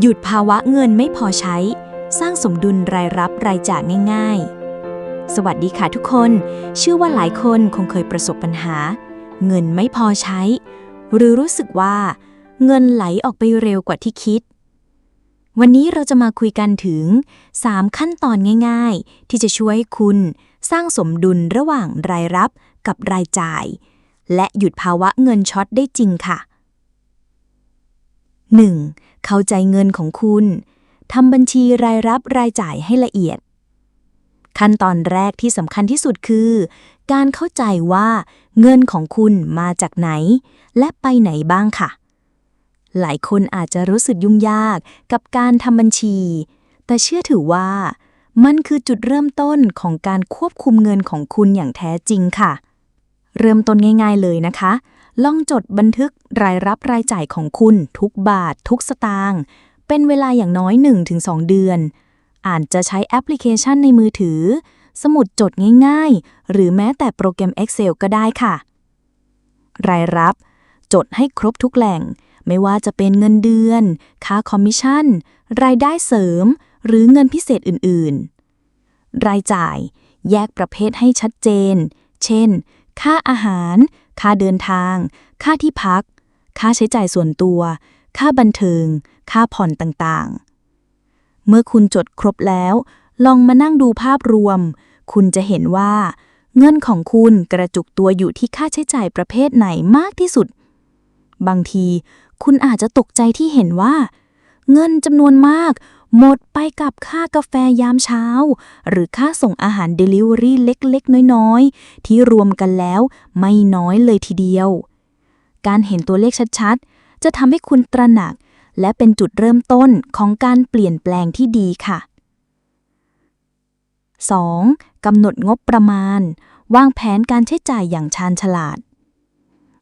หยุดภาวะเงินไม่พอใช้ สร้างสมดุลรายรับรายจ่ายง่าย ๆ สวัสดีค่ะทุกคน เชื่อว่าหลายคนคงเคยประสบปัญหา เงินไม่พอใช้ หรือรู้สึกว่า เงินไหลออกไปเร็วกว่าที่คิด วันนี้เราจะมาคุยกันถึง 3 ขั้นตอนง่าย ๆ ที่จะช่วยให้คุณ สร้างสมดุลระหว่างรายรับกับรายจ่าย และหยุดภาวะเงินช็อตได้จริงค่ะ 1. เข้าใจเงินของคุณทำบัญชีรายรับรายจ่ายให้ละเอียด ขั้นตอนแรกที่สำคัญที่สุดคือ การเข้าใจว่าเงินของคุณมาจากไหน และไปไหนบ้างค่ะ หลายคนอาจจะรู้สึกยุ่งยากกับการทำบัญชี แต่เชื่อถือว่า มันคือจุดเริ่มต้นของการควบคุมเงินของคุณอย่างแท้จริงค่ะ เริ่มต้นง่าย ๆเลยนะคะ ลองจดบันทึกรายรับรายจ่ายของคุณ ทุกบาท ทุกสตางค์เป็นเวลาอย่างน้อย 1-2 เดือน อาจจะใช้แอปพลิเคชันในมือถือ สมุดจดง่ายๆ หรือแม้แต่โปรแกรม Excel ก็ได้ค่ะ รายรับ จดให้ครบทุกแหล่ง ไม่ว่าจะเป็นเงินเดือน ค่าคอมมิชชั่น รายได้เสริม หรือเงินพิเศษอื่นๆ รายจ่าย แยกประเภทให้ชัดเจน เช่น ค่าอาหาร ค่าเดินทาง ค่าที่พัก ค่าใช้จ่ายส่วนตัว ค่าบันเทิง ค่าผ่อนต่างๆ เมื่อคุณจดครบแล้ว ลองมานั่งดูภาพรวม คุณจะเห็นว่า เงินของคุณกระจุกตัวอยู่ที่ค่าใช้จ่ายประเภทไหนมากที่สุด บางที คุณอาจจะตกใจที่เห็นว่า เงินจำนวนมาก หมดไปกับค่ากาแฟยามเช้า หรือค่าส่งอาหารเดลิเวอรี่เล็กๆ น้อยๆ ที่รวมกันแล้วไม่น้อยเลยทีเดียว การเห็นตัวเลขชัดๆ จะทำให้คุณตระหนัก และเป็นจุดเริ่มต้นของการเปลี่ยนแปลงที่ดีค่ะ 2. กำหนดงบประมาณ วางแผนการใช้จ่ายอย่างชาญฉลาด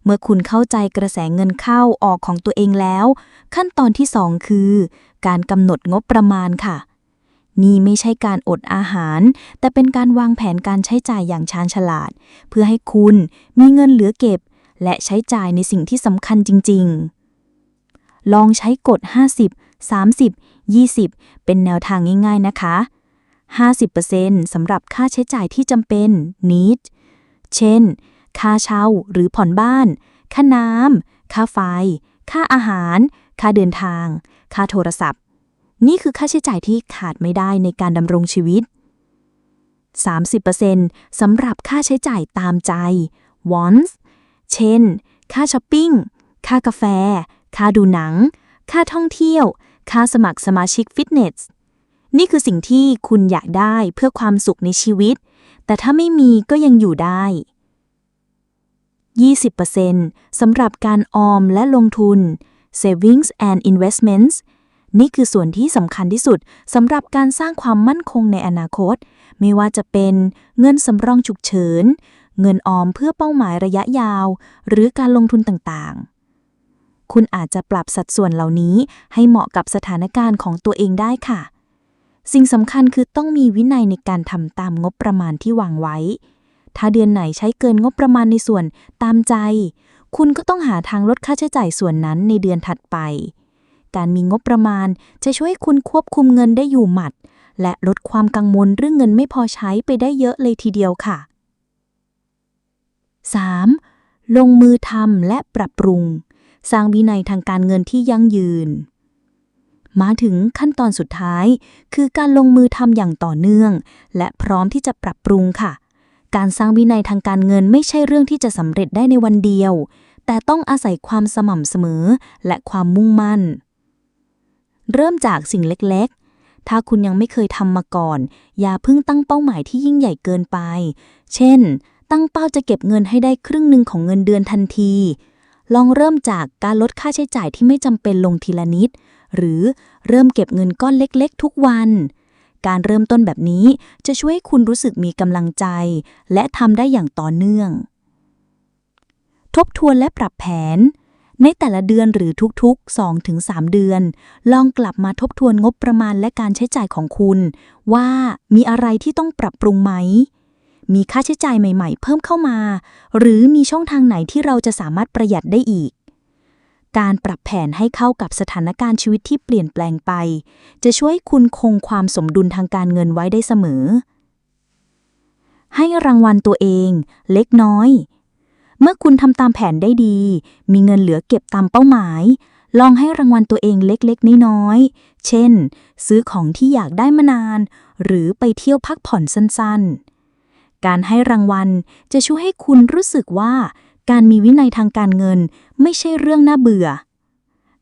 เมื่อคุณเข้าใจกระแสเงินเข้าออกของตัวเองแล้ว ขั้นตอนที่ 2 คือ การกำหนดงบประมาณค่ะ นี่ไม่ใช่การอดอาหาร แต่เป็นการวางแผนการใช้จ่ายอย่างชาญฉลาด เพื่อให้คุณมีเงินเหลือเก็บ และใช้จ่ายในสิ่งที่สำคัญจริง ๆ ลองใช้กฎ 50 30 20 เป็นแนวทางง่าย ๆนะคะ 50%สำหรับค่าใช้จ่ายที่จำเป็น need เช่น ค่าเช่าหรือผ่อนบ้าน ค่าน้ำ ค่าไฟ ค่าอาหาร ค่าเดินทาง ค่าโทรศัพท์ นี่คือค่าใช้จ่ายที่ขาดไม่ได้ในการดำรงชีวิต 30%สำหรับค่าใช้จ่ายตามใจ wants เช่น ค่าช้อปปิ้ง ค่ากาแฟ ค่าดูหนัง ค่าท่องเที่ยว ค่าสมัครสมาชิกฟิตเนส นี่คือสิ่งที่คุณอยากได้เพื่อความสุขในชีวิต แต่ถ้าไม่มีก็ยังอยู่ได้ 20%สำหรับการออมและลงทุน savings and investments นี่คือส่วนที่สำคัญที่สุดสำหรับการสร้างความมั่นคงในอนาคต ไม่ว่าจะเป็นเงินสำรองฉุกเฉิน เงินออมเพื่อเป้าหมายระยะยาว หรือการลงทุนต่างๆ คุณอาจจะปรับสัดส่วนเหล่านี้ให้เหมาะกับสถานการณ์ของตัวเองได้ค่ะ สิ่งสำคัญคือต้องมีวินัยในการทำตามงบประมาณที่วางไว้ ถ้าเดือนไหนใช้เกินงบประมาณในส่วนตามใจ คุณก็ต้องหาทางลดค่าใช้จ่ายส่วนนั้นในเดือนถัดไป การมีงบประมาณจะช่วยคุณควบคุมเงินได้อยู่หมัด และลดความกังวลเรื่องเงินไม่พอใช้ไปได้เยอะเลยทีเดียวค่ะ 3. ลงมือทำและปรับปรุง สร้างวินัยทางการเงินที่ยั่งยืน มาถึงขั้นตอนสุดท้าย คือการลงมือทำอย่างต่อเนื่อง และพร้อมที่จะปรับปรุงค่ะ การสร้างวินัยทางการเงินไม่ใช่เรื่องที่จะสำเร็จได้ในวันเดียว แต่ต้องอาศัยความสม่ำเสมอและความมุ่งมั่น เริ่มจากสิ่งเล็กๆ ถ้าคุณยังไม่เคยทำมาก่อน อย่าเพิ่งตั้งเป้าหมายที่ยิ่งใหญ่เกินไป เช่น ตั้งเป้าจะเก็บเงินให้ได้ครึ่งหนึ่งของเงินเดือนทันที ลองเริ่มจากการลดค่าใช้จ่ายที่ไม่จำเป็นลงทีละนิด หรือเริ่มเก็บเงินก้อนเล็ก ๆ ทุกวัน การเริ่มต้นแบบนี้จะช่วยคุณรู้สึกมีกำลังใจ และทำได้อย่างต่อเนื่อง ทบทวนและปรับแผน ในแต่ละเดือนหรือทุกๆ 2-3 เดือน ลองกลับมาทบทวนงบประมาณและการใช้จ่ายของคุณ ว่ามีอะไรที่ต้องปรับปรุงไหม มีค่าใช้จ่ายใหม่ ๆ เพิ่มเข้ามา หรือมีช่องทางไหนที่เราจะสามารถประหยัดได้อีก การปรับแผนให้เข้ากับสถานการณ์ชีวิตที่เปลี่ยนแปลงไป จะช่วยคุณคงความสมดุลทางการเงินไว้ได้เสมอ ให้รางวัลตัวเองเล็กน้อย เมื่อคุณทำตามแผนได้ดี มีเงินเหลือเก็บตามเป้าหมาย ลองให้รางวัลตัวเองเล็กๆ น้อยๆ เช่น ซื้อของที่อยากได้มานาน หรือไปเที่ยวพักผ่อนสั้นๆ การให้รางวัลจะช่วยให้คุณรู้สึกว่า การมีวินัยทางการเงินไม่ใช่เรื่องน่าเบื่อ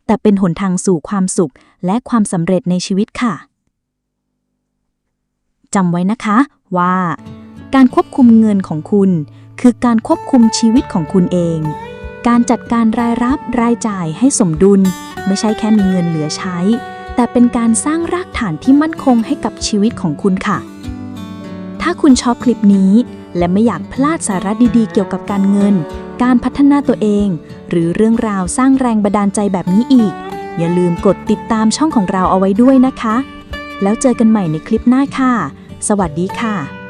แต่เป็นหนทางสู่ความสุขและความสำเร็จในชีวิตค่ะจำไว้นะคะว่า การควบคุมเงินของคุณ คือการควบคุมชีวิตของคุณเอง การจัดการรายรับรายจ่ายให้สมดุล ไม่ใช่แค่มีเงินเหลือใช้ แต่เป็นการสร้างรากฐานที่มั่นคงให้กับชีวิตของคุณค่ะ ถ้าคุณชอบคลิปนี้และไม่อยากพลาดสาระดีๆ เกี่ยวกับการเงิน การพัฒนาตัวเอง หรือเรื่องราวสร้างแรงบันดาลใจแบบนี้อีก อย่าลืมกดติดตามช่องของเราเอาไว้ด้วยนะคะ แล้วเจอกันใหม่ในคลิปหน้าค่ะ สวัสดีค่ะ